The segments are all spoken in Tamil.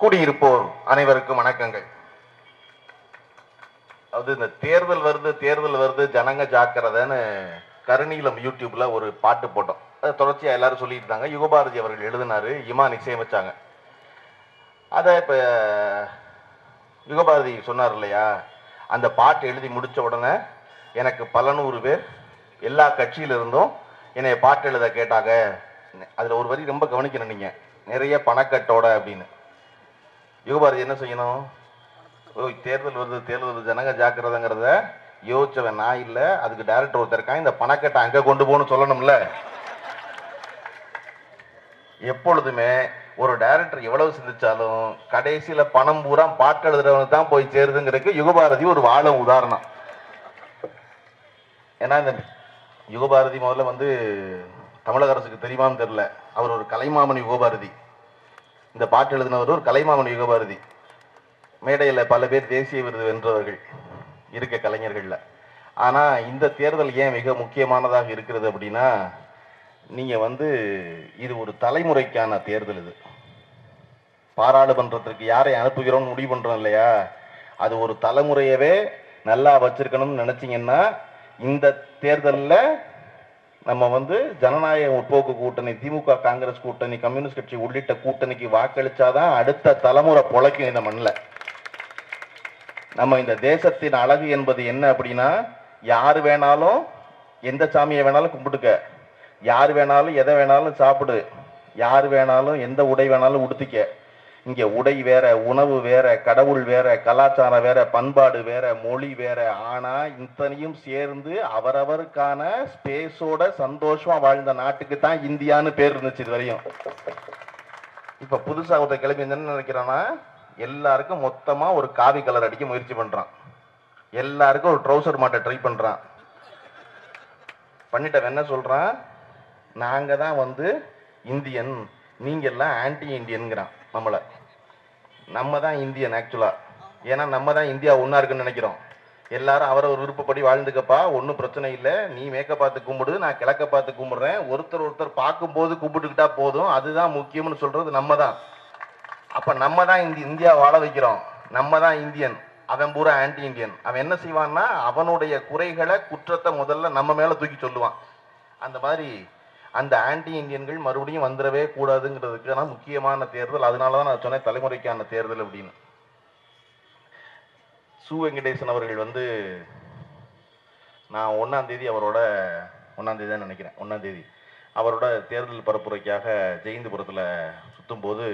கூடியிருப்போர் அனைவருக்கும் வணக்கங்கள். அது இந்த தேர்தல் வருது தேர்தல் வருது ஜனங்க ஜாக்கிரதைன்னு கருணீலம் யூடியூப்ல ஒரு பாட்டு போட்டோம். அதை தொடர்ச்சியா எல்லாரும் சொல்லிட்டு இருந்தாங்க யுகபாரதி அவர்கள் எழுதினாரு இமான் இசையமைச்சாங்க அதை இப்ப யுகபாரதி சொன்னார் இல்லையா? அந்த பாட்டு எழுதி முடிச்ச உடனே எனக்கு பல நூறு பேர் எல்லா கட்சியிலிருந்தும் என்னை பாட்டு எழுத கேட்டாங்க. அதில் ஒரு வரி ரொம்ப கவனிக்கணும் நீங்கள் நிறைய பணக்கட்டோட அப்படின்னு. யுகபாரதி என்ன செய்யணும்? ஓ தேர்தல் வருது தேர்தல் வருது ஜனங்க ஜாக்கிரதைங்கிறத யோசிச்சவன் நான் இல்லை. அதுக்கு டைரக்டர் ஒருத்தர் இருக்கான் இந்த பணக்கட்டை அங்கே கொண்டு போகணும்னு சொல்லணும்ல. எப்பொழுதுமே ஒரு டைரக்டர் எவ்வளவு சிந்திச்சாலும் கடைசியில் பணம் பூரா பாட்டு எழுதுறவனுக்கு தான் போய் சேருதுங்கிறதுக்கு யுகபாரதி ஒரு வாழ உதாரணம். ஏன்னா இந்த யுகபாரதி முதல்ல வந்து தமிழக அரசுக்கு தெரியுமான்னு தெரில அவர் ஒரு கலைமாமணி யுகபாரதி. இந்த பாட்டு எழுதினவர் ஒரு கலைமாமன் யுகபாரதி. மேடையில் பல பேர் தேசிய விருது வென்றவர்கள் இருக்க கலைஞர்களில். ஆனால் இந்த தேர்தல் ஏன் மிக முக்கியமானதாக இருக்கிறது அப்படின்னா நீங்கள் வந்து இது ஒரு தலைமுறைக்கான தேர்தல் இது. பாராளுமன்றத்திற்கு யாரை அனுப்புகிறோம்னு முடிவு பண்ணுறோம் இல்லையா? அது ஒரு தலைமுறையவே நல்லா வச்சிருக்கணும்னு நினச்சிங்கன்னா இந்த தேர்தலில் நம்ம வந்து ஜனநாயக முற்போக்கு கூட்டணி திமுக காங்கிரஸ் கூட்டணி கம்யூனிஸ்ட் கட்சி உள்ளிட்ட கூட்டணிக்கு வாக்களிச்சாதான் அடுத்த தலைமுறை பொழைக்கும் இந்த மண்ணில். நம்ம இந்த தேசத்தின் அழகு என்பது என்ன அப்படின்னா யார் வேணாலும் எந்த சாமியை வேணாலும் கும்பிட்டுக்க. யார் வேணாலும் எதை வேணாலும் சாப்பிடு. யார் வேணாலும் எந்த உடை வேணாலும் உடுத்திக்க. இங்கே உடை வேற உணவு வேற கடவுள் வேற கலாச்சாரம் வேற பண்பாடு வேற மொழி வேற. ஆனா இத்தனையும் சேர்ந்து அவரவருக்கான ஸ்பேஸோட சந்தோஷமா வாழ்ந்த நாட்டுக்கு தான் இந்தியான்னு பேர் இருந்துச்சு இது வரையும். இப்ப புதுசா ஒருத்த கிளம்பி என்ன நினைக்கிறான்னா எல்லாருக்கும் மொத்தமா ஒரு காவி கலர் அடிக்க முயற்சி பண்றான். எல்லாருக்கும் ஒரு ட்ரௌசர் மாட்ட ட்ரை பண்றான். பண்ணிட்டவன் என்ன சொல்றான்? நாங்க தான் வந்து இந்தியன். நீங்க எல்லாம் ஆன்டி இந்தியன்கிறான் நம்மளை. நம்ம தான் இந்தியன் ஆக்சுவலாக ஏன்னா நம்ம தான் இந்தியா ஒன்றா இருக்குன்னு நினைக்கிறோம். எல்லாரும் அவரவர் விருப்பப்படி வாழ்ந்துக்கப்பா ஒன்றும் பிரச்சனை இல்லை. நீ மேற்க பார்த்து கும்பிடு நான் கிழக்க பார்த்து கும்பிடுறேன். ஒருத்தர் ஒருத்தர் பார்க்கும்போது கும்பிட்டுக்கிட்டா போதும். அதுதான் முக்கியம்னு சொல்கிறது நம்ம தான் அப்போ நம்ம தான் இந்த இந்தியா வாழ வைக்கிறோம். நம்ம தான் இந்தியன். அவன் பூரா ஆன்டி இந்தியன் அவன் என்ன செய்வான்னா அவனுடைய குறைகளை குற்றத்தை முதல்ல நம்ம மேலே தூக்கி சொல்லுவான். அந்த மாதிரி அந்த ஆன்டி இந்தியன்கள் மறுபடியும் வந்துடவே கூடாதுங்கிறதுக்கான முக்கியமான தேர்தல். அதனால தான் நான் சொன்னேன் தலைமுறைக்கான தேர்தல் அப்படின்னு. சு. வெங்கடேசன் அவர்கள் வந்து நான் ஒன்றாம் தேதி அவரோட ஒன்றாம் தேதி தான் நினைக்கிறேன் ஒன்றாம் தேதி. அவரோட தேர்தல் பரப்புரைக்காக ஜெயந்திபுரத்தில் சுத்தும்போது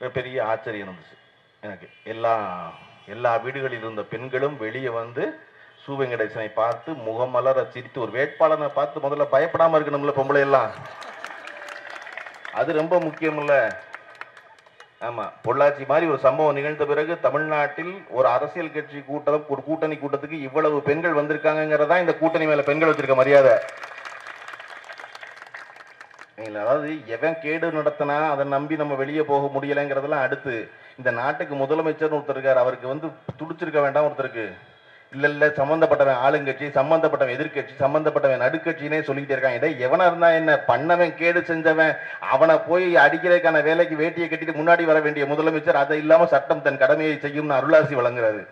ஒரு பெரிய ஆச்சரியம் இருந்துச்சு எனக்கு. எல்லா எல்லா வீடுகளில் இருந்த பெண்களும் வெளியே வந்து சு வெங்கடேசனை பார்த்து முகமலர சிரித்து ஒரு வேட்பாளரை பார்த்து முதல்ல பயப்படாம இருக்கணும்ல பொம்பளை எல்லாம் அது ரொம்ப முக்கியம்ல. ஆமா பொள்ளாச்சி மாதிரி ஒரு சம்பவம் நிகழ்ந்த பிறகு தமிழ்நாட்டில் ஒரு அரசியல் கட்சி கூட்டம் ஒரு கூட்டணி கூட்டத்துக்கு இவ்வளவு பெண்கள் வந்திருக்காங்கிறதா இந்த கூட்டணி மேல பெண்கள் வச்சிருக்க மரியாதை. அதாவது எவன் கேடு நடத்தினா அதை நம்பி நம்ம வெளியே போக முடியலைங்கிறதெல்லாம் அடுத்து. இந்த நாட்டுக்கு முதலமைச்சர்னு ஒருத்தர் இருக்கார் அவருக்கு வந்து துடிச்சிருக்க வேண்டாம் ஒருத்தருக்கு. இல்லை இல்லை சம்பந்தப்பட்டவன் ஆளுங்கட்சி சம்மந்தப்பட்டவன் எதிர்க்கட்சி சம்மந்தப்பட்டவன் நடுக்கட்சினே சொல்லிக்கிட்டே இருக்கான். இதை எவனா இருந்தா என்ன? பண்ணவன் கேடு செஞ்சவன். அவனை போய் அடிக்கிறதுக்கான வேலைக்கு வேட்டியை கட்டிட்டு முன்னாடி வர வேண்டிய முதலமைச்சர் அதை இல்லாம சட்டம் தன் கடமையை செய்யும்னு அருளாசி வழங்குறாரு.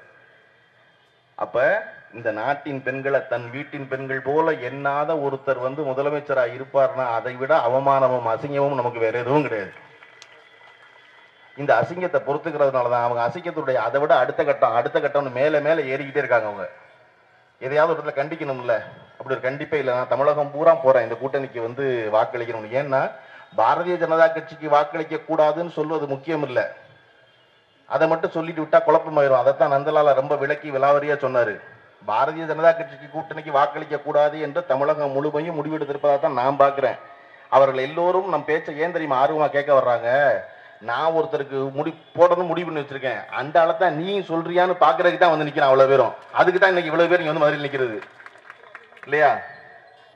அப்ப இந்த நாட்டின் பெண்களை தன் வீட்டின் பெண்கள் போல எண்ணாத ஒருத்தர் வந்து முதலமைச்சராக இருப்பார்னா அதை விட அவமானமும் அசிங்கமும் நமக்கு வேற எதுவும் கிடையாது. இந்த அசிங்கத்தை பொறுத்துக்கிறதுனால தான் அவங்க அசிங்கத்துடைய அதை விட அடுத்த கட்டம் அடுத்த கட்டம்னு மேலே மேலே ஏறிக்கிட்டே இருக்காங்க அவங்க. எதையாவது ஒரு இடத்துல கண்டிக்கணும்ல. அப்படி ஒரு கண்டிப்பே இல்லை நான் தமிழகம் பூரா போகிறேன் இந்த கூட்டணிக்கு வந்து வாக்களிக்கணும் ஏன்னா பாரதிய ஜனதா கட்சிக்கு வாக்களிக்க கூடாதுன்னு சொல்வது முக்கியம் இல்லை. அதை மட்டும் சொல்லிட்டு விட்டா குழப்பமாயிரும். அதைத்தான் நந்தலால ரொம்ப விளக்கி விலாவரியா சொன்னாரு. பாரதிய ஜனதா கட்சிக்கு கூட்டணிக்கு வாக்களிக்க கூடாது என்று தமிழகம் முழுமையும் முடிவெடுத்திருப்பதாக தான் நான் பார்க்குறேன். அவர்கள் எல்லோரும் நம் பேச்சை ஏன் தெரியுமா ஆர்வமாக கேட்க வர்றாங்க? நான் ஒருத்தருக்கு முடி போடணும் முடிவு பண்ணி வச்சிருக்கேன். அந்த அளத்தை நீ சொல்றியான்னு பாக்குறதுக்கு தான் வந்து நிக்கிறேன் அவ்வளவு பேரும். அதுக்கு தான் இன்னைக்கு இவ்வளவு பேர் இங்க வந்து மதுரையில் நிக்கிறது. இல்லையா?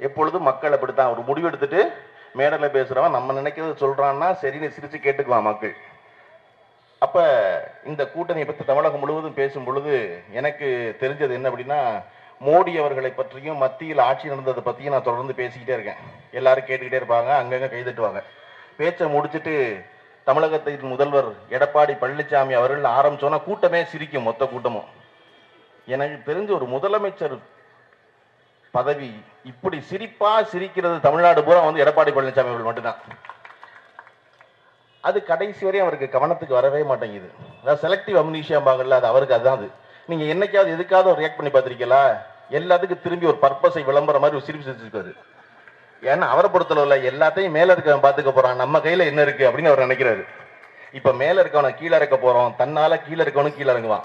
எப்பொழுதும் மக்கள் அப்படித்தான். ஒரு முடிவு எடுத்துட்டு மேடையில் பேசுறவன் நம்ம நினைக்கிறது சொல்றான்னா சரின்னு சிரிச்சு கேட்டுக்குவான் மக்கள். அப்ப இந்த கூட்டணியை பற்றி தமிழகம் முழுவதும் பேசும் பொழுது எனக்கு தெரிஞ்சது என்ன அப்படின்னா மோடி அவர்களை பற்றியும் மத்தியில் ஆட்சி நடந்ததை பற்றியும் நான் தொடர்ந்து பேசிக்கிட்டே இருக்கேன். எல்லாரும் கேட்டுக்கிட்டே இருப்பாங்க அங்கங்கே கைதட்டுவாங்க. பேச்சை முடிச்சுட்டு தமிழகத்தின் முதல்வர் எடப்பாடி பழனிசாமி அவர்கள் ஆரம்பிச்சோன்னா கூட்டமே சிரிக்கும் மொத்த கூட்டமும். எனக்கு தெரிஞ்ச ஒரு முதலமைச்சர் பதவி இப்படி சிரிப்பா சிரிக்கிறது தமிழ்நாடு பூரா வந்து எடப்பாடி பழனிசாமி அவர்கள் மட்டும்தான். அது கடைசி வரையும் அவருக்கு கவனத்துக்கு வரவே மாட்டேங்குது. அதாவது செலக்டிவ் அம்னீஷியாம்பாங்கல்ல அது அவருக்கு அதுதான் அது. நீங்க என்னைக்காவது எதுக்காவது ரியாக்ட் பண்ணி பார்த்துருக்கீங்களா? எல்லாத்துக்கும் திரும்பி ஒரு பர்பஸை விளம்பரம் மாதிரி ஒரு சிரிப்பு சிரிச்சிருக்காரு ஏன்னா அவரை பொறுத்தளவுல எல்லாத்தையும் மேல இருக்கவன் பாத்துக்க போறான். நம்ம கையில என்ன இருக்கு அப்படின்னு அவர் நினைக்கிறாரு. இப்ப மேல இருக்கவனை கீழே இறக்க போறோம். தன்னால கீழே இருக்கவனும் கீழே இறங்குவான்.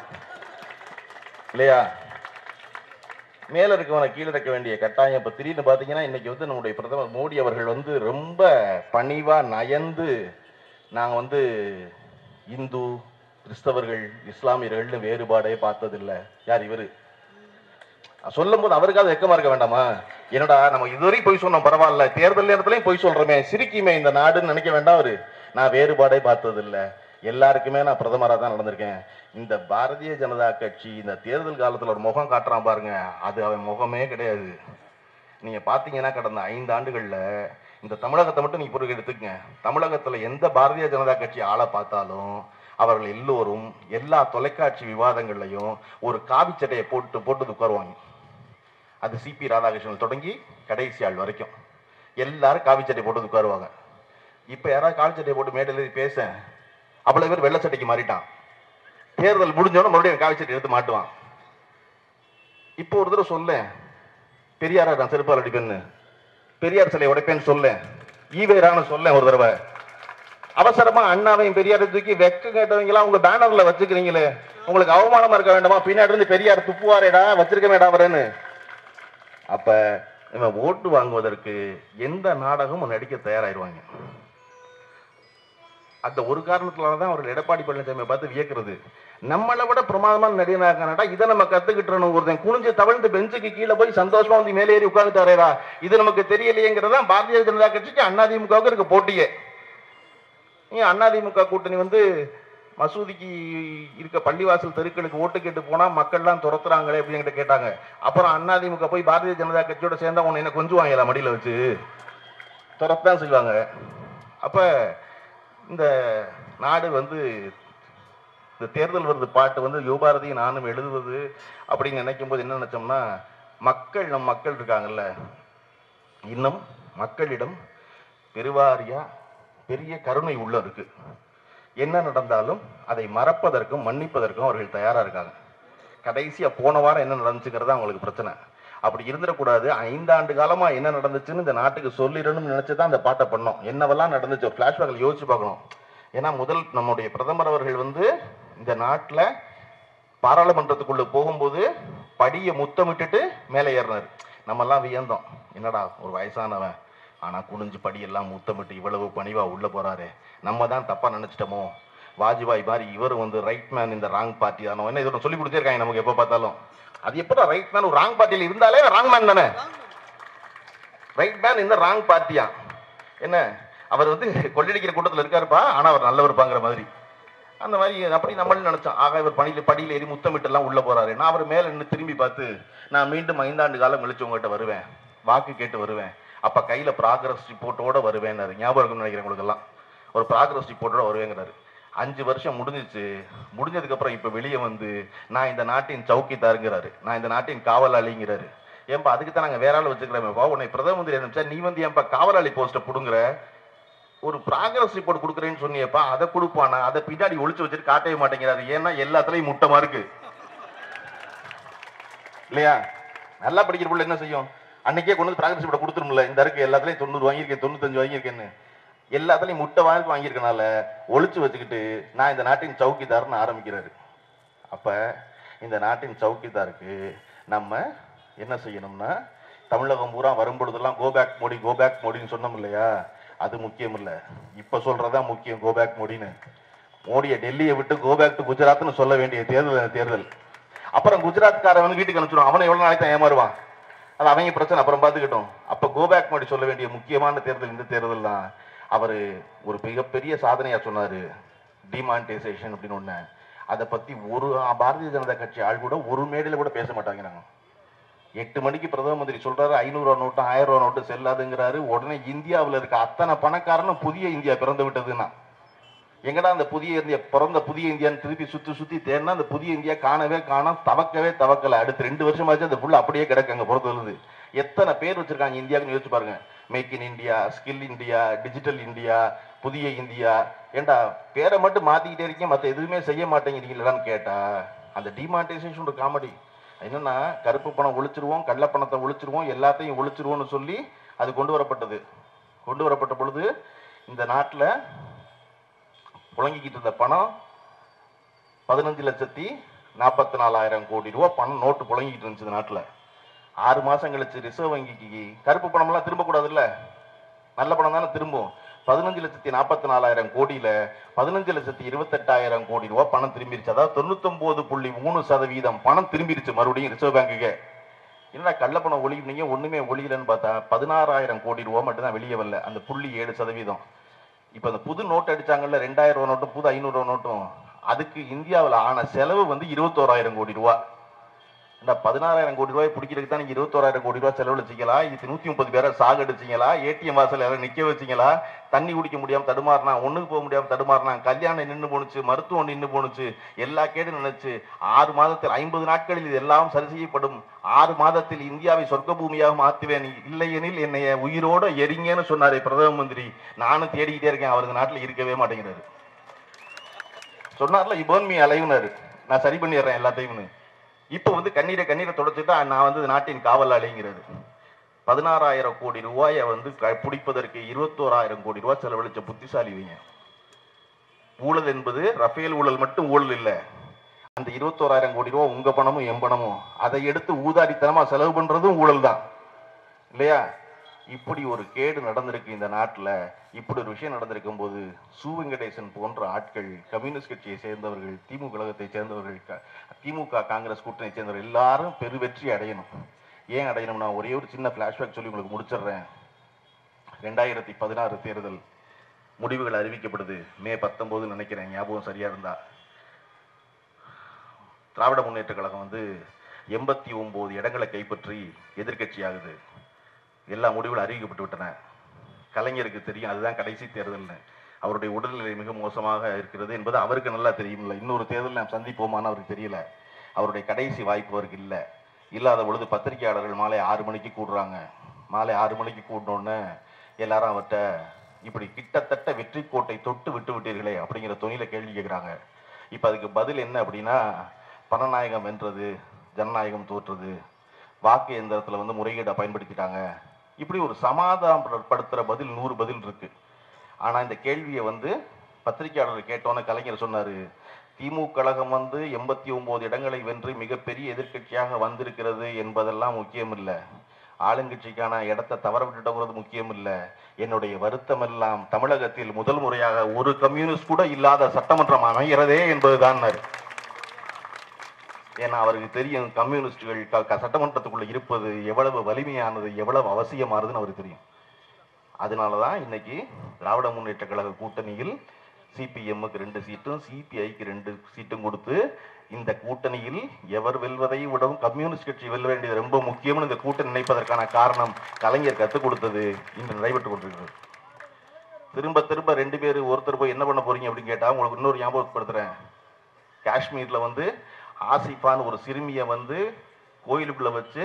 இல்லையா? மேல இருக்கவனை கீழே இறக்க வேண்டிய கட்டாயம். இப்ப திடீர்னு பாத்தீங்கன்னா இன்னைக்கு வந்து நம்முடைய பிரதமர் மோடி அவர்கள் வந்து ரொம்ப பணிவா நயந்து நாங்க வந்து இந்து கிறிஸ்தவர்கள் இஸ்லாமியர்கள்னு வேறுபாடே பார்த்ததில்லை. யார் இவர்? சொல்லும் போது அவருக்காவது வெக்கமா இருக்க வேண்டாமா? என்னடா நம்ம இதுவரையும் போய் சொன்னோம் பரவாயில்ல. தேர்தல் நேரத்துலயும் போய் சொல்றோமே. சிரிக்குமே இந்த நாடுன்னு நினைக்க வேண்டாம் அவரு. நான் வேறுபாடே பார்த்தது இல்லை எல்லாருக்குமே நான் பிரதமராக தான் நடந்திருக்கேன். இந்த பாரதிய ஜனதா கட்சி இந்த தேர்தல் காலத்தில் ஒரு முகம் காட்டுறான் பாருங்க. அது அவன் முகமே கிடையாது. நீங்க பாத்தீங்கன்னா கடந்த ஐந்து ஆண்டுகள்ல இந்த தமிழகத்தை மட்டும் நீங்க பொறுக்க எடுத்துக்கங்க. தமிழகத்துல எந்த பாரதிய ஜனதா கட்சி ஆளை பார்த்தாலும் அவர்கள் எல்லோரும் எல்லா தொலைக்காட்சி விவாதங்கள்லையும் ஒரு காவி சட்டையை போட்டு போட்டு உட்காருவாங்க. அது சிபி ராதாகிருஷ்ணன் தொடங்கி கடைசி ஆள் வரைக்கும். எல்லாரும் காவி சட்டை போட்டு உட்காருவாங்க. இப்போ யாராவது காவி சட்டை போட்டு மேடையில் பேச அவ்வளவு பேர் வெள்ளை சட்டைக்கு மாறிட்டான். தேர்தல் முடிஞ்சோன்னு மறுபடியும் காவி சட்டை எடுத்து மாட்டுவான். இப்போ ஒரு தடவை சொல்ல பெரியாரா நான் செருப்பால் அடிப்பேன்னு. பெரியார் சிலை உடைப்பேன்னு சொல்ல ஈவேரான்னு சொல்ல ஒரு தடவை. அவசரமா அண்ணாவையும் பெரியாரை தூக்கி வெக்க கேட்டவங்களா உங்க பேனர்ல வச்சுக்கிறீங்களே. உங்களுக்கு அவமானமா இருக்க வேண்டாமா? பின்னாடி இருந்து பெரியார் துப்புவாரேடா வச்சிருக்க வேண்டாம் வரேன்னு அப்ப இவன் ஓட்டு வாங்குவதற்கு எந்த நாடகமும் நடிக்க தயாராயிருவாங்க. அந்த ஒரு காரணத்தினால தான் அவர்கள் எடப்பாடி பழனிசாமியை பார்த்து வியக்கிறது. நம்மளை விட பிரமாதமான நடிகனாகனாடா இதை நம்ம கத்துக்கிட்டணும் ஒருத்தன் குனிஞ்சு தவழ்ந்து பெஞ்சுக்கு கீழே போய் சந்தோஷமா வந்து மேலே ஏறி உட்காந்துட்டாரேடா இது நமக்கு தெரியலையேங்கிறதா பாரதிய ஜனதா கட்சிக்கு அதிமுகவுக்கு இருக்க போட்டியே. நீ அதிமுக கூட்டணி வந்து மசூதிக்கு இருக்க பள்ளிவாசல் தெருக்களுக்கு ஓட்டு கேட்டு போனால் மக்கள்லாம் துரத்துறாங்களே அப்படின்னு கேட்டாங்க. அப்புறம் அண்ணாதிமுக போய் பாரதிய ஜனதா கட்சியோட சேர்ந்தா உன்னை என்ன கொஞ்சுவாங்களா மடியில் வச்சு? துரத்தான் செய்வாங்க. அப்போ இந்த நாடு வந்து இந்த தேர்தல் வருது பாட்டு வந்து யுவபாரதி நானும் எழுதுவது அப்படின்னு நினைக்கும் போது என்ன நினைச்சோம்னா மக்கள் நம் மக்கள் இருக்காங்கல்ல. இன்னும் மக்களிடம் பெருவாரியா பெரிய கருணை உள்ள இருக்கு. என்ன நடந்தாலும் அதை மறப்பதற்கும் மன்னிப்பதற்கும் அவர்கள் தயாராக இருக்காங்க. கடைசியாக போன வாரம் என்ன நடந்துச்சுங்கிறது அவங்களுக்கு பிரச்சனை. அப்படி இருந்துடக்கூடாது. ஐந்தாண்டு காலமாக என்ன நடந்துச்சுன்னு இந்த நாட்டுக்கு சொல்லிடணும்னு நினச்சி தான் அந்த பாட்டை பண்ணோம். என்னவெல்லாம் நடந்துச்சு ஒரு பிளாஷ்பேக்கில் யோசிச்சு பார்க்கணும். ஏன்னா முதல் நம்முடைய பிரதமர் அவர்கள் வந்து இந்த நாட்டில் பாராளுமன்றத்துக்குள்ளே போகும்போது படியை முத்தமிட்டுட்டு மேலே ஏறினார். நம்மெல்லாம் வியந்தோம். என்னடா ஒரு வயசானவன். ஆனா குனிஞ்சு படியெல்லாம் முத்தமிட்டு இவ்வளவு பணிவா உள்ளே போறாரு. நம்ம தான் தப்பா நினச்சிட்டோமோ? வாஜ்பாய் மாதிரி இவர் வந்து ரைட் மேன் இந்த ராங் பார்ட்டி தானோ என்ன இதை சொல்லி கொடுத்துருக்காங்க நமக்கு எப்போ பார்த்தாலும். அது எப்படா ரைட் மேன் ஒரு ராங் பார்ட்டியில் இருந்தாலே ராங் மேன் தானே? ரைட் மேன் இந்த ராங் பார்ட்டியா என்ன? அவர் வந்து கொள்ளடிக்கிற கூட்டத்தில் இருக்காருப்பா. ஆனால் அவர் நல்லவருப்பாங்கிற மாதிரி. அந்த மாதிரி அப்படி நம்மளும் நினைச்சோம். ஆக இவர் பணியில் படியில் ஏறி முத்தமிட்டெல்லாம் எல்லாம் உள்ள போறாரு. நான் அவர் மேலே நின்று திரும்பி பார்த்து நான் மீண்டும் ஐந்தாண்டு காலம் கழிச்சு உங்கள்கிட்ட வருவேன். வாக்கு கேட்டு வருவேன். அப்போ கையில் ப்ராக்ரஸ் ரிப்போர்ட்டோட வருவேன்னாரு ஞாபகம் இருக்கும்னு நினைக்கிறேன் உங்களுக்கெல்லாம். ஒரு ப்ராக்ரஸ் ரிப்போர்ட்டோட வருவேங்கிறாரு. அஞ்சு வருஷம் முடிஞ்சிச்சு. முடிஞ்சதுக்கப்புறம் இப்போ வெளியே வந்து நான் இந்த நாட்டின் சவுக்கிதாருங்கிறாரு. நான் இந்த நாட்டின் காவலாளிங்கிறாரு. ஏன்பா அதுக்கு தான் நாங்கள் வேற ஆள் வச்சுக்கிறோமேப்பா உன்னை பிரதம மந்திரி நினைச்சா நீ வந்து ஏன்பா காவலாளி போஸ்ட்டை கொடுங்குற ஒரு ப்ராக்ரஸ் ரிப்போர்ட் கொடுக்குறேன்னு சொன்னியப்பா அதை கொடுப்பானா? அதை பின்னாடி ஒழிச்சு வச்சுட்டு காட்டவே மாட்டேங்கிறாரு. ஏன்னா எல்லாத்துலேயும் முட்டமாக இருக்கு. இல்லையா? நல்லா படிக்கிற பிள்ளை என்ன செய்யும்? அன்னைக்கே கொண்டு வந்து ப்ராக்ரஸ் ரிப்போர்ட் கொடுத்துருமில்ல இந்த இருக்கு எல்லாத்துலையும் தொண்ணூறு வாங்கியிருக்கேன் தொண்ணூத்தஞ்சு வாங்கியிருக்கேன்னு. எல்லாத்துலையும் முட்டை வாங்கி வாங்கியிருக்கனால ஒழிச்சு வச்சுக்கிட்டு நான் இந்த நாட்டின் சவுக்கிதார்னு ஆரம்பிக்கிறாரு. அப்போ இந்த நாட்டின் சவுக்கிதாருக்கு நம்ம என்ன செய்யணும்னா தமிழகம் பூரா வரும்பொழுதெல்லாம் go back Modi go back மோடின்னு சொன்னோம் இல்லையா? அது முக்கியம் இல்லை. இப்போ சொல்கிறதான் முக்கியம் கோபேக் மோடின்னு மோடியை டெல்லியை விட்டு கோபேக் டு குஜராத்னு சொல்ல வேண்டிய தேர்தல் தேர்தல். அப்புறம் குஜராத்காரன் வந்து வீட்டுக்கு அனுப்பிச்சிடும் அவனை எவ்வளோ நாளைக்கு தான் ஏமாறுவான்? அது அவங்க பிரச்சனை. அப்புறம் பார்த்துக்கிட்டோம். அப்போ கோபேக் மோடி சொல்ல வேண்டிய முக்கியமான தேர்தல் இந்த தேர்தல் தான். அவர் ஒரு மிகப்பெரிய சாதனையாக சொன்னார். டிமானிட்டைசேஷன் அப்படின்னு ஒன்று அதை பற்றி ஒரு பாரதிய ஜனதா கட்சி ஆள் கூட ஒரு மேடையில் கூட பேச மாட்டாங்க நாங்கள் எட்டு மணிக்கு பிரதம மந்திரி சொல்றாரு ஐநூறு நோட்டு ஆயிரம் ரூபா நோட்டு செல்லாதுங்கிறாரு. உடனே இந்தியாவில் இருக்க அத்தனை பணக்காரனும் புதிய இந்தியா பிறந்து விட்டதுன்னா. எங்கடா அந்த புதிய இந்தியா பிறந்த புதிய இந்தியான்னு திருப்பி சுத்தி சுத்தி தேர்னா அந்த புதிய இந்தியா காணவே காணோம் தவக்கவே தவக்கல. அடுத்து ரெண்டு வருஷம் ஆச்சு அந்த புள்ள அப்படியே கிடக்கு அங்க எத்தனை பேர் வச்சிருக்காங்க இந்தியாவுக்கு யோசிச்சு பாருங்க. Make in India skill India digital India புதிய இந்தியா. ஏண்டா பேரை மட்டும் மாத்திக்கிட்டே இருக்கீங்க மற்ற எதுவுமே செய்ய மாட்டேங்கிறீங்களான்னு கேட்டா அந்த டிமானிட்டைசேஷன் ஒரு காமெடி என்னன்னா கருப்பு பணம் ஒழிச்சிருவோம் கள்ள பணத்தை ஒழிச்சிருவோம் எல்லாத்தையும் ஒழிச்சிருவோம்னு சொல்லி அது கொண்டு வரப்பட்டது. கொண்டு வரப்பட்ட பொழுது இந்த நாட்டில் புழங்கிக்கிட்டு இருந்த பணம் பதினஞ்சு லட்சத்தி நாற்பத்தி நாலாயிரம் கோடி ரூபா பணம் நோட்டு புழங்கிக்கிட்டு இருந்துச்சு நாட்டில். ஆறு மாதம் கழிச்சு ரிசர்வ் வங்கிக்கு கருப்பு பணம்லாம் திரும்பக்கூடாதுல்ல? நல்ல பணம் தானே திரும்பும். பதினஞ்சு லட்சத்தி நாற்பத்தி நாலாயிரம் கோடியில் பதினஞ்சு லட்சத்தி இருபத்தெட்டாயிரம் கோடி ரூபா பணம் திரும்பிருச்சு. அதாவது தொண்ணூத்தொன்பது புள்ளி மூணு சதவீதம் பணம் திரும்பிருச்சு மறுபடியும் ரிசர்வ் பேங்குக்கு என்னடா கள்ளப்பணம் ஒளியுனீங்க ஒன்றுமே ஒளியலன்னு பார்த்தா பதினாறாயிரம் கோடி ரூபாய் மட்டும் தான் வெளியே வரல. அந்த புள்ளி ஏழு சதவீதம். இப்போ அந்த புது நோட் அடிச்சாங்கல்ல ரெண்டாயிரம் ரூபா நோட்டும் புது ஐநூறுரூவா நோட்டும் அதுக்கு இந்தியாவில் ஆன செலவு வந்து இருபத்தோராயிரம் கோடி ரூபா. இந்த பதினாறாயிரம் கோடி ரூபாய் பிடிக்கிறதுக்கு தான் நீங்க இருபத்தோராயிரம் கோடி ரூபாய் செலவழிச்சிங்களா இது நூத்தி முப்பது பேரை சாகடிச்சிங்களா ஏடிஎம் வாசல் யாரும் நிக்க வச்சிங்களா? தண்ணி குடிக்க முடியாம தடுமாறினா ஒண்ணுக்கு போக முடியாம தடுமாறினா கல்யாணம் நின்று போணுச்சு மருத்துவம் நின்று போணுச்சு எல்லா கேடு நினைச்சு ஆறு மாதத்தில் ஐம்பது நாட்களில் இது எல்லாம் சரி செய்யப்படும். ஆறு மாதத்தில் இந்தியாவை சொர்க்க பூமியாக மாத்துவேன் இல்லையெனில் என்னைய உயிரோட எரிங்கன்னு சொன்னாரே பிரதம மந்திரி. நானும் தேடிக்கிட்டே இருக்கேன். அவருக்கு நாட்டில் இருக்கவே மாட்டேங்கிறாரு. சொன்னார்ல இபோன் மீ அலைவுனாரு நான் சரி பண்ணிடுறேன் எல்லாத்தையும்னு. இப்போ வந்து கண்ணீரை கண்ணீரை தொடச்சிட்டு நான் வந்து நாட்டின் காவலாளிங்கிறது பதினாறாயிரம் கோடி ரூபாயை வந்து பிடிப்பதற்கு இருபத்தோராயிரம் கோடி ரூபாய் செலவழிச்ச புத்திசாலிவீங்க. ஊழல் என்பது ரஃபேல் ஊழல் மட்டும் ஊழல் இல்லை. அந்த இருபத்தோராயிரம் கோடி ரூபா உங்க பணமும் என் பணமும். அதை எடுத்து ஊதாரித்தனமா செலவு பண்றதும் ஊழல் தான் இல்லையா? இப்படி ஒரு கேடு நடந்திருக்கு இந்த நாட்டில் இப்படி ஒரு விஷயம் நடந்திருக்கும் போது சு வெங்கடேசன் போன்ற ஆட்கள் கம்யூனிஸ்ட் கட்சியை சேர்ந்தவர்கள் திமுக கழகத்தை சேர்ந்தவர்கள் க- திமுக காங்கிரஸ் கூட்டணியை சேர்ந்தவர்கள் எல்லாரும் பெருவெற்றி அடையணும். ஏன் அடையணும்னா ஒரே ஒரு சின்ன ஃப்ளாஷ்பேக் சொல்லி உங்களுக்கு முடிச்சிடுறேன். ரெண்டாயிரத்தி பதினாறு தேர்தல் முடிவுகள் அறிவிக்கப்படுது. மே பத்தொம்போது நினைக்கிறேன் ஞாபகம் சரியாக இருந்தா. திராவிட முன்னேற்ற கழகம் வந்து எண்பத்தி ஒம்பது இடங்களை கைப்பற்றி எதிர்க்கட்சி ஆகுது. எல்லா முடிவுகளும் அறிவிக்கப்பட்டு விட்டன. கலைஞருக்கு தெரியும் அதுதான் கடைசி தேர்தல்னு. அவருடைய உடல்நிலை மிக மோசமாக இருக்கிறது என்பது அவருக்கு நல்லா தெரியும்ல. இன்னொரு தேர்தல் நாம் சந்திப்போமான்னு அவருக்கு தெரியல. அவருடைய கடைசி வாய்ப்பு அவருக்கு இல்லை. இல்லாத பொழுது பத்திரிகையாளர்கள் மாலை ஆறு மணிக்கு கூடுறாங்க. மாலை ஆறு மணிக்கு கூடணுன்னு எல்லாரும் அவர்கிட்ட இப்படி கிட்டத்தட்ட வெற்றி கோட்டை தொட்டு விட்டு விட்டீர்களே அப்படிங்கிற துணியில கேள்வி கேட்குறாங்க இப்போ அதுக்கு பதில் என்ன அப்படின்னா பணநாயகம் வென்றது ஜனநாயகம் தோற்றது வாக்கு எந்திரத்தில் வந்து முறைகேடை பயன்படுத்திட்டாங்க. இப்படி ஒரு சமாதானப்படுத்துகிற பதில் நூறு பதில் இருக்கு. ஆனால் இந்த கேள்வியை வந்து பத்திரிகையாளர் கேட்டோன்னே கலைஞர் சொன்னார் திமுக கழகம் வந்து எண்பத்தி ஒம்பது இடங்களை வென்று மிகப்பெரிய எதிர்க்கட்சியாக வந்திருக்கிறது என்பதெல்லாம் முக்கியம் இல்லை ஆளுங்கட்சிக்கான இடத்தை தவற விட்டுட்டோங்கிறது முக்கியம் இல்லை என்னுடைய வருத்தம் எல்லாம் தமிழகத்தில் முதல் முறையாக ஒரு கம்யூனிஸ்ட் கூட இல்லாத சட்டமன்றம் அமைகிறதே என்பதுதான் ஏன்னா அவருக்கு தெரியும் கம்யூனிஸ்டுகள் க- க- சட்டமன்றத்துக்குள்ள இருப்பது எவ்வளவு வலிமையானது எவ்வளவு அவசியமானதுன்னு அவருக்கு தெரியும். அதனால தான் இன்னைக்கு திராவிட முன்னேற்ற கழக கூட்டணியில் சிபிஎம்முக்கு ரெண்டு சீட்டும் சிபிஐக்கு ரெண்டு சீட்டும் கொடுத்து இந்த கூட்டணியில் எவர் வெல்வதை விடவும் கம்யூனிஸ்ட் கட்சி வெல்ல வேண்டியது ரொம்ப முக்கியம்னு இந்த கூட்டணி நினைப்பதற்கான காரணம் கலைஞர் கற்றுக் கொடுத்தது இன்று நடைபெற்று கொண்டிருக்கிறது. திரும்ப திரும்ப ரெண்டு பேர் ஒருத்தர் போய் என்ன பண்ண போறீங்க அப்படின்னு கேட்டால் உங்களுக்கு இன்னொரு ஞாபகப்படுத்துறேன். காஷ்மீரில் வந்து ஆசிஃபான்னு ஒரு சிறுமியை வந்து கோயிலுக்குள்ளே வச்சு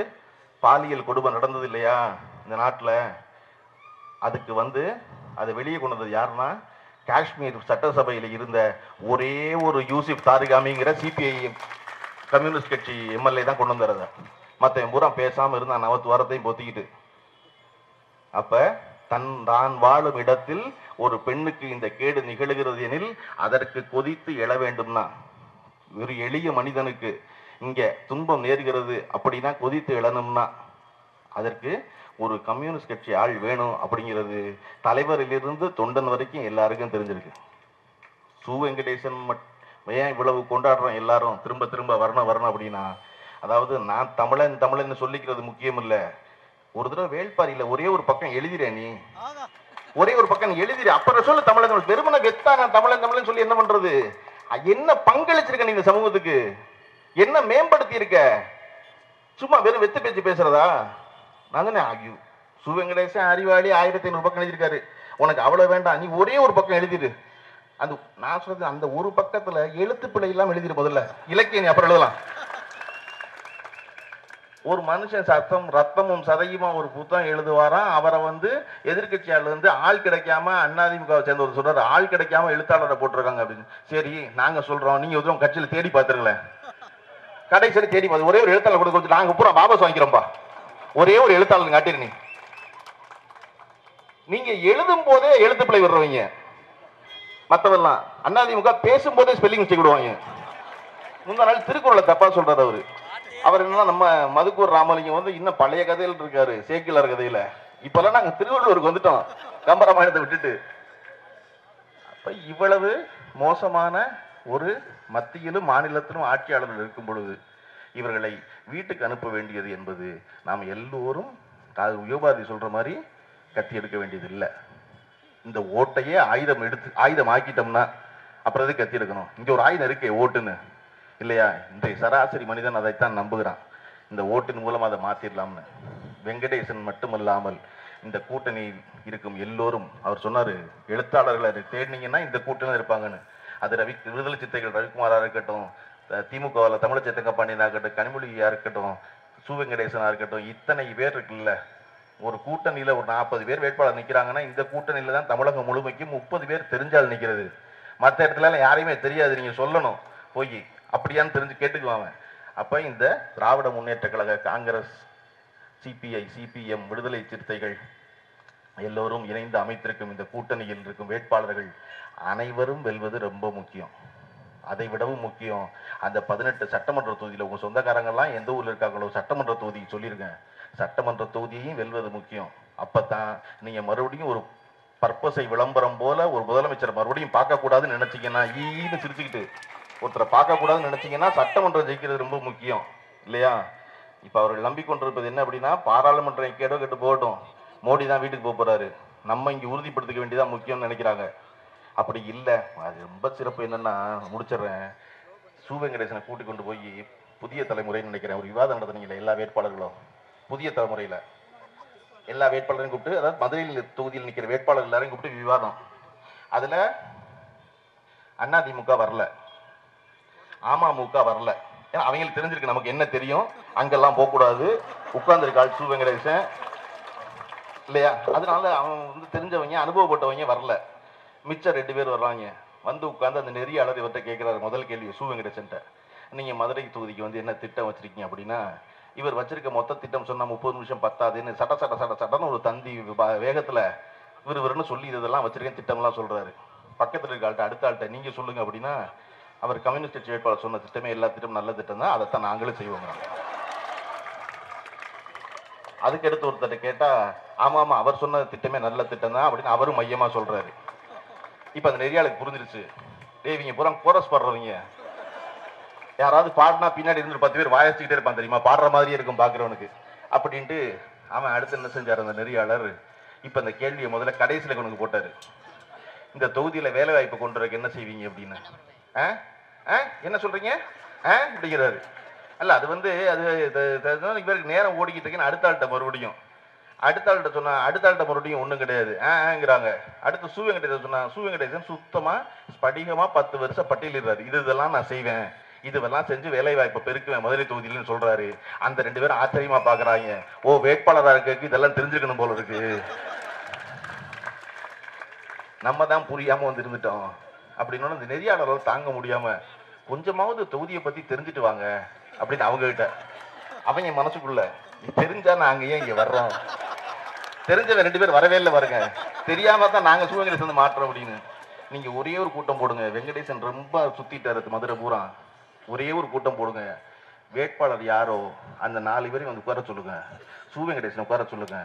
பாலியல் கொடுமை நடந்தது இல்லையா இந்த நாட்டில். அதுக்கு வந்து அதை வெளியே கொண்டு வந்தது யாருன்னா காஷ்மீர் சட்டசபையில் இருந்த ஒரே ஒரு யூசிப் தாரிகாமிங்கிற சிபிஐ கம்யூனிஸ்ட் கட்சி எம்எல்ஏ தான் கொண்டு வந்துடுறத மற்ற பூரா பேசாமல் இருந்தான் நவத்து வாரத்தையும் பொத்திக்கிட்டு. அப்போ தன் தான் வாழும் இடத்தில் ஒரு பெண்ணுக்கு இந்த கேடு நிகழுகிறது எனில் அதற்கு கொதித்து எழ வேண்டும்னா ஒரு எளிய மனிதனுக்கு இங்க துன்பம் நேர்கிறது அப்படின்னா கொதித்து எழணும்னா அதற்கு ஒரு கம்யூனிஸ்ட் கட்சி ஆள் வேணும் அப்படிங்கிறது தலைவரிலிருந்து தொண்டன் வரைக்கும் எல்லாருக்கும் தெரிஞ்சிருக்கு. சு வெங்கடேசன் மட் ஏன் இவ்வளவு கொண்டாடுறோம் எல்லாரும்? திரும்ப திரும்ப வரணும் வரணும் அப்படின்னா அதாவது நான் தமிழன் தமிழன் சொல்லிக்கிறது முக்கியம் இல்ல ஒரு தடவை வேள்பாரியில ஒரே ஒரு பக்கம் எழுதிற நீ. ஒரே ஒரு பக்கம் நீ எழுதிரு அப்புறம் சொல்லு தமிழன் தமிழ். வெறுமனே வெத்தா நான் தமிழன் தமிழன் சொல்லி என்ன பண்றது? என்ன பங்களிச்சிருக்க நீ இந்த சமூகத்துக்கு? என்ன மேம்படுத்தி இருக்க சும்மா வெறும் வெத்து பேச்சு பேசுறதா? நான் தானே ஐயோ சு வெங்கடேசன் அறிவாளி ஆயிரத்தி ஐநூறு பக்கம் எழுதியிருக்காரு. உனக்கு அவ்வளவு வேண்டாம். நீ ஒரே ஒரு பக்கம் எழுதிடு அந்த நான் சொல்றது அந்த ஒரு பக்கத்துல எழுத்து பிள்ளை எல்லாம் எழுதிரு முதல்ல. இலக்கியம் நீ அப்புறம் எழுதலாம். ஒரு மனுஷன் சத்தம் ரத்தமும் சதையுமா ஒரு புத்தகம் எழுதுவாராம். அவரை வந்து எதிர்க்கட்சியாளர் வந்து ஆள் கிடைக்காம அண்ணாதிமுக சேர்ந்த ஒரு சொல்றாரு ஆள் கிடைக்காம எழுத்தாளரை போட்டிருக்காங்க அப்படின்னு. சரி நாங்க சொல்றோம். நீங்க எதுவும் கட்சியில தேடி பார்த்துருங்களேன். கடைசியில் தேடி பார்த்து ஒரே ஒரு எழுத்தாளர் கூட கொடுத்து நாங்க பூரா வாபஸ் வாங்கிக்கிறோம்பா. ஒரே ஒரு எழுத்தாளர் காட்டிரு நீ. நீங்க எழுதும் போதே எழுத்து பிழை விடுறவங்க. மத்ததெல்லாம் அண்ணாதிமுக பேசும்போதே ஸ்பெல்லிங் மிஸ்டேக் விடுவாங்க. முந்தா நாள் திருக்குறளை தப்பா சொல்றாரு அவரு. அவர் என்னன்னா நம்ம மதுக்கூர் ராமலிங்கம் வந்து இன்னும் பழைய கதையில் இருக்காரு சேக்கிலார் கதையில. இப்பெல்லாம் நாங்க திருவள்ளூருக்கு வந்துட்டோம் கம்பராமாயணத்தை விட்டுட்டு. அப்ப இவ்வளவு மோசமான ஒரு மத்தியிலும் மாநிலத்திலும் ஆட்சியாளர்கள் இருக்கும் பொழுது இவர்களை வீட்டுக்கு அனுப்ப வேண்டியது என்பது நாம் எல்லோரும் அது யோபாதி சொல்ற மாதிரி கத்தி எடுக்க வேண்டியது இல்லை இந்த ஓட்டையே ஆயுதம் எடுத்து ஆயுதம் ஆக்கிட்டோம்னா அப்புறம் எதுக்கு கத்தி எடுக்கணும்? இங்க ஒரு ஆயுதம் இருக்கே ஓட்டுன்னு. இல்லையா? இன்றைய சராசரி மனிதன் அதைத்தான் நம்புகிறான். இந்த ஓட்டின் மூலம் அதை மாத்திரலாம்னு. வெங்கடேசன் மட்டுமல்லாமல் இந்த கூட்டணியில் இருக்கும் எல்லோரும் அவர் சொன்னார் எழுத்தாளர்களை தேடினீங்கன்னா இந்த கூட்டணி இருப்பாங்கன்னு. அது ரவி விடுதலை சித்தைகள் ரவிக்குமாராக இருக்கட்டும் திமுகவில் தமிழ் சித்தங்க இருக்கட்டும் கனிமொழியாக இருக்கட்டும் சு. வெங்கடேசனாக இருக்கட்டும் இத்தனை பேர் இருக்குல்ல. ஒரு கூட்டணியில் ஒரு நாற்பது பேர் வேட்பாளர் நிற்கிறாங்கன்னா இந்த கூட்டணியில் தான் தமிழகம் முழுமைக்கும் முப்பது பேர் தெரிஞ்சால் நிற்கிறது மற்ற இடத்துல யாரையுமே தெரியாது நீங்கள் சொல்லணும். போய் அப்படியான்னு தெரிஞ்சு கேட்டுக்குவாங்க அப்போ இந்த திராவிட முன்னேற்ற கழக காங்கிரஸ் சிபிஐ சிபிஎம் விடுதலை சிறுத்தைகள் எல்லோரும் இணைந்து அமைத்திருக்கும் இந்த கூட்டணியில் இருக்கும் வேட்பாளர்கள் அனைவரும் வெல்வது ரொம்ப முக்கியம். அதை விடவும் முக்கியம். அந்த பதினெட்டு சட்டமன்ற தொகுதியில் உங்கள் சொந்தக்காரங்கெல்லாம் எந்த ஊரில் இருக்காங்களோ சட்டமன்ற தொகுதி சொல்லியிருக்கேன் சட்டமன்ற தொகுதியையும் வெல்வது முக்கியம். அப்போ தான் நீங்கள் மறுபடியும் ஒரு பர்பஸை விளம்பரம் போல ஒரு முதலமைச்சர் மறுபடியும் பார்க்கக்கூடாதுன்னு நினச்சிங்கன்னா ஈன்னு சிரிச்சுக்கிட்டு ஒருத்தரை பார்க்கக்கூடாதுன்னு நினைச்சீங்கன்னா சட்டமன்றம் ஜெயிக்கிறது ரொம்ப முக்கியம் இல்லையா? இப்போ அவர்கள் நம்பிக்கொண்டிருப்பது என்ன அப்படின்னா பாராளுமன்றம் கேடோ கெட்டு போகட்டும். மோடி தான் வீட்டுக்கு போக போகிறாரு நம்ம இங்கே உறுதிப்படுத்திக்க வேண்டியதான் முக்கியம்னு நினைக்கிறாங்க. அப்படி இல்லை. அது ரொம்ப சிறப்பு என்னன்னா முடிச்சிடுறேன். சு. வெங்கடேசனை கூட்டி கொண்டு போய் புதிய தலைமுறைன்னு நினைக்கிறேன். ஒரு விவாதம் நடத்துனீங்களே எல்லா வேட்பாளர்களும். புதிய தலைமுறையில். எல்லா வேட்பாளரையும் கூப்பிட்டு அதாவது மதுரையில் தொகுதியில் நிற்கிற வேட்பாளர் எல்லாரையும் கூப்பிட்டு விவாதம். அதில் அதிமுக வரல. அமமுக வரல. ஏன்னா அவங்களுக்கு தெரிஞ்சிருக்கு நமக்கு என்ன தெரியும். அங்கெல்லாம் போகக்கூடாது. உட்கார்ந்துருக்காள் சு. வெங்கடேசன். இல்லையா? அதனால அவன் வந்து தெரிஞ்சவங்க அனுபவப்பட்டவங்க வரல. மிச்சம் ரெண்டு பேர் வர்றாங்க. வந்து உட்காந்து அந்த நெறியாளர் இவர்கிட்ட கேட்குறாரு முதல் கேள்வி சு. வெங்கடேசன்ட்ட. நீங்கள் மதுரை தொகுதிக்கு வந்து என்ன திட்டம் வச்சுருக்கீங்க அப்படின்னா இவர் வச்சிருக்க மொத்த திட்டம் சொன்னால் முப்பது நிமிஷம் பத்தாதுன்னு சட சட சட சடன்னு ஒரு தந்தி வேகத்தில் வேகத்துல விறுவிறுன்னு சொல்லி இதெல்லாம் வச்சிருக்கேன் திட்டம்லாம் சொல்கிறாரு பக்கத்தில் இருக்க ஆள்கிட்ட அடுத்த ஆள்கிட்ட நீங்கள் சொல்லுங்கள் அப்படின்னா அவர் கம்யூனிஸ்ட் கட்சி வேட்பாளர் சொன்ன திட்டமே எல்லா திட்டமும் நல்ல திட்டம் தான் அதைத்தான் நாங்களும் செய்வோங்க அதுக்கு அடுத்து ஒருத்தர்ட்ட கேட்டா ஆமா ஆமா அவர் சொன்ன திட்டமே நல்ல திட்டம் தான் அப்படின்னு அவரும் மையமா சொல்றாரு. இப்ப அந்த நெறியாளுக்கு புரிஞ்சிருச்சு. டேய் இவங்க பூரா கோரஸ் பாடுறவங்க. யாராவது பாடினா பின்னாடி இருந்து பத்து பேர் வாயச்சிக்கிட்டே இருப்பான் தெரியுமா? பாடுற மாதிரியே இருக்கும் பாக்குறவனுக்கு. அப்படின்ட்டு அவன் அடுத்து என்ன செஞ்சார் அந்த நெறியாளர்? இப்ப அந்த கேள்வியை முதல்ல கடைசியில் கொண்டு போட்டாரு. இந்த தொகுதியில வேலை வாய்ப்பு கொண்டு வரக்கு என்ன செய்வீங்க? அப்படின்னு. என்ன சொல்றீங்க? ஆ? அப்படிங்கிறாரு. அல்ல அது வந்து அது இவருக்கு நேரம் ஓடிக்கிட்டு இருக்குன்னு அடுத்த ஆள்கிட்ட மறுபடியும். அடுத்த ஆள்கிட்ட சொன்னா அடுத்த ஆள்கிட்ட மறுபடியும் ஒன்றும் கிடையாது. ஆ ஆங்கிறாங்க அடுத்து சு சொன்னா சூவங்கடேசன் சுத்தமா ஸ்படிகமா பத்து வருஷம் பட்டியலிடுறாரு இது இதெல்லாம் நான் செய்வேன். இதுவெல்லாம் செஞ்சு வேலை வாய்ப்பை பெருக்குவேன் மதுரை தொகுதியிலன்னு சொல்றாரு. அந்த ரெண்டு பேரும் ஆச்சரியமா பாக்குறாங்க. ஓ வேட்பாளராக இருக்க இதெல்லாம் தெரிஞ்சுக்கணும் போல இருக்கு. நம்ம தான் புரியாம வந்து இருந்துட்டோம். அப்படின்னு இந்த நெறியாளர்கள் தாங்க முடியாம கொஞ்சமாவது தொகுதியை பத்தி தெரிஞ்சுட்டு வாங்க அப்படின்னு அவங்க கிட்ட அவங்க மனசுக்குள்ள தெரிஞ்சா நாங்க ஏன் இங்க வர்றோம்? தெரிஞ்சவன் ரெண்டு பேர் வரவே இல்லை வருங்க தெரியாம தான் நாங்க சிவகங்கடேசன் சேர்ந்து மாற்றோம் அப்படின்னு. நீங்க ஒரே ஒரு கூட்டம் போடுங்க. வெங்கடேசன் ரொம்ப சுத்திட்டாரு மதுரை பூரா. ஒரே ஒரு கூட்டம் போடுங்க. வேட்பாளர் யாரோ அந்த நாலு பேரையும் வந்து உட்கார சொல்லுங்க. சு வெங்கடேசன் உட்கார சொல்லுங்க.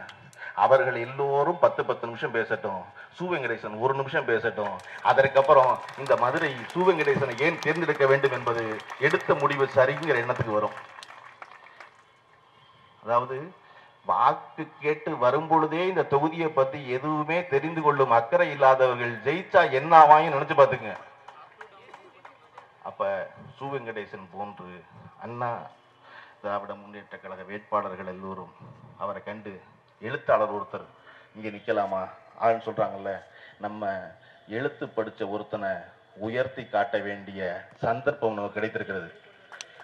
அவர்கள் எல்லோரும் பத்து பத்து நிமிஷம் பேசட்டும். சூவெங்கடேசன் ஒரு நிமிஷம் பேசட்டும். அதற்கப்புறம் இந்த மதுரை சூவெங்கடேசனை ஏன் தேர்ந்தெடுக்க வேண்டும் என்பது எடுத்த முடிவு சரிங்கிற எண்ணத்துக்கு வரும். அதாவது வாக்கு கேட்டு வரும்பொழுதே இந்த தொகுதியை பத்தி எதுவுமே தெரிந்து கொள்ளும் அக்கறை இல்லாதவர்கள் ஜெயிச்சா என்ன ஆவாயும் நினைச்சு பார்த்துங்க அப்ப சு வெங்கடேசன் போன்று அண்ணா திராவிட முன்னேற்ற கழக வேட்பாளர்கள் எல்லோரும் அவரை கண்டு எழுத்தாளர் ஒருத்தர் இங்கே நிற்கலாமா ஆள்னு சொல்கிறாங்கல்ல நம்ம எழுத்து படித்த ஒருத்தனை உயர்த்தி காட்ட வேண்டிய சந்தர்ப்பம் நமக்கு கிடைத்திருக்கிறது.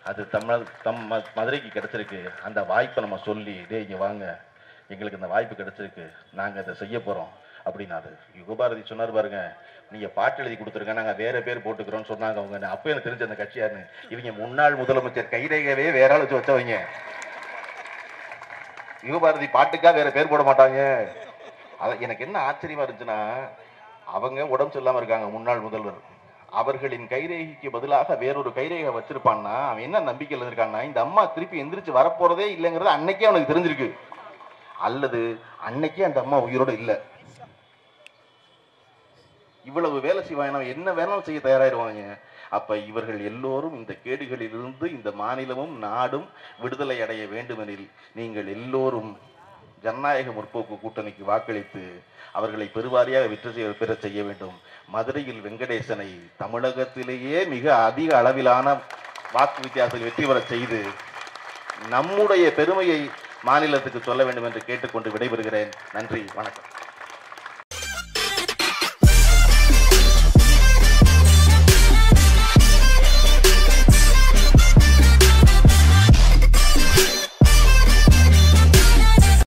அது தமிழ் தம் ம- மதுரைக்கு கிடைச்சிருக்கு. அந்த வாய்ப்பை நம்ம சொல்லி டே இங்கே வாங்க. எங்களுக்கு இந்த வாய்ப்பு கிடைச்சிருக்கு. நாங்கள் இதை செய்ய போகிறோம் அப்படின்னாரு யுகபாரதி சொன்னார் பாருங்க நீங்கள் பாட்டு எழுதி கொடுத்துருங்க நாங்கள் வேற பேர் போட்டுக்கிறோம்னு சொன்னாங்க அவங்க. அப்போ எனக்கு தெரிஞ்ச அந்த கட்சியாருன்னு இவங்க முன்னாள் முதலமைச்சர் கைரேகவே வேற ஆள் வச்சு வச்சவங்க. யுகபாரதி பாட்டுக்கா வேற பேர் போட மாட்டாங்க. அத எனக்கு என்ன ஆச்சரியமா இருந்துச்சுன்னா அவங்க உடம்பு சொல்லாம இருக்காங்க முன்னாள் முதல்வர். அவர்களின் கைரேகைக்கு பதிலாக வேறொரு கைரேகை வச்சிருப்பான்னா அவன் என்ன நம்பிக்கையில் இருக்கான்னா இந்த அம்மா திருப்பி எந்திரிச்சு வரப்போறதே இல்லைங்கிறது அன்னைக்கே அவனுக்கு தெரிஞ்சிருக்கு. அல்லது அன்னைக்கே அந்த அம்மா உயிரோட இல்லை. இவ்வளவு வேலை செய்வாங்க. என்ன வேணாலும் செய்ய தயாராயிருவாங்க. அப்ப இவர்கள் எல்லோரும் இந்த கேடுகளிலிருந்து இந்த மாநிலமும் நாடும் விடுதலை அடைய வேண்டுமெனில் நீங்கள் எல்லோரும் ஜனநாயக முற்போக்கு கூட்டணிக்கு வாக்களித்து அவர்களை பெருவாரியாக வெற்றி செய்ய பெற செய்ய வேண்டும். மதுரையில் வெங்கடேசனை தமிழகத்திலேயே மிக அதிக அளவிலான வாக்கு வித்தியாசத்தில் வெற்றி பெற செய்து நம்முடைய பெருமையை மாநிலத்துக்கு சொல்ல வேண்டும் என்று கேட்டுக்கொண்டு விடைபெறுகிறேன். நன்றி. வணக்கம்.